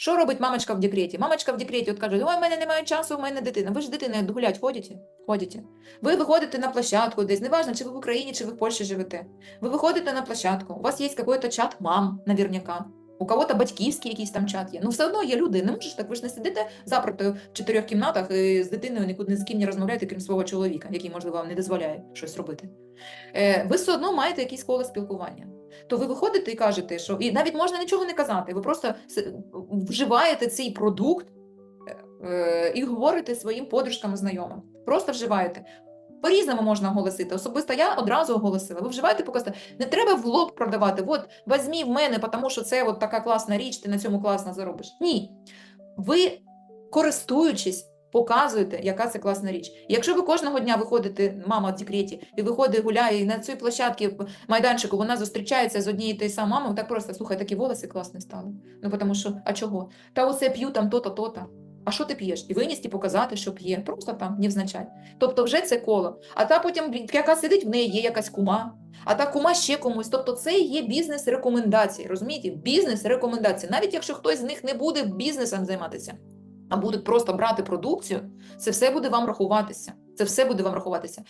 Що робить мамочка в декреті? Мамочка в декреті от каже: Ой, в мене немає часу, в мене дитина. Ви ж дитини гулять ходите? Ходите. Ви виходите на площадку десь, неважно, чи ви в Україні, чи ви в Польщі живете. Ви виходите на площадку, у вас є какой-то чат мам, наверняка. У кого-то батьківський якийсь там чат є. Ну, все одно є люди. Не можеш так. Ви ж не сидите запроти в чотирьох кімнатах і з дитиною нікуди з ким не розмовляєте, крім свого чоловіка, який, можливо, вам не дозволяє щось робити. Е, ви все одно маєте якісь коло спілкування. То ви виходите і кажете, що і навіть можна нічого не казати. Ви просто вживаєте цей продукт е, і говорите своїм подружкам знайомим. Просто вживаєте. По-різному можна оголосити. Особисто я одразу оголосила. Ви вживаєте показати. Не треба в лоб продавати. От візьмі в мене, тому що це от така класна річ, ти на цьому класно заробиш. Ні. Ви, користуючись, показуєте, яка це класна річ. Якщо ви кожного дня виходите, мама в декреті, і виходить, гуляє, і на цій площадці майданчику вона зустрічається з однією тією самою мамою, так просто слухай, такі волоси класні стали. Ну тому що, а чого? Та оце п'ю там то-то, то-то. А що ти п'єш? І винести показати, що п'є. Просто там невзначай. Тобто вже це коло. А та потім, яка сидить, в неї є якась кума, а та кума ще комусь. Тобто це є бізнес-рекомендації. Розумієте? Бізнес-рекомендації. Навіть якщо хтось з них не буде бізнесом займатися, а будуть просто брати продукцію, це все буде вам рахуватися. Це все буде вам рахуватися.